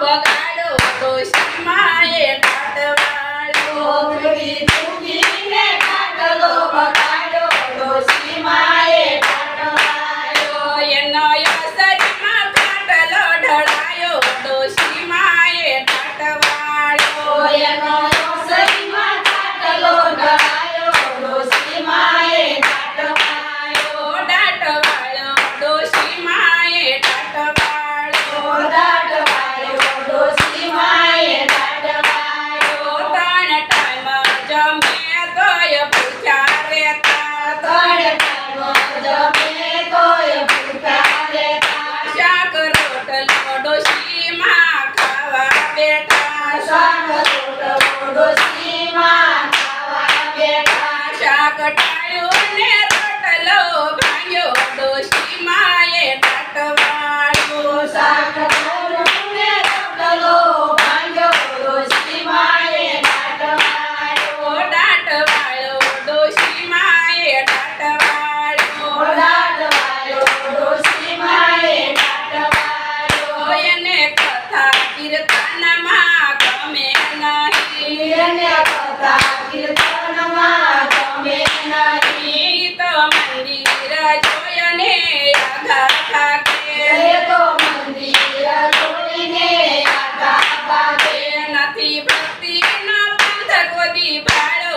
boga. સાટલો ખાવા બેઠા. સાટલો ડોશીમાં ખાવા બેઠા. શાક ટાળ્યું ને કીર્તનમાં ગમે તો મંદિર જોયને આગા થાકે તો ભક્તિ નો ભગવતી બાળો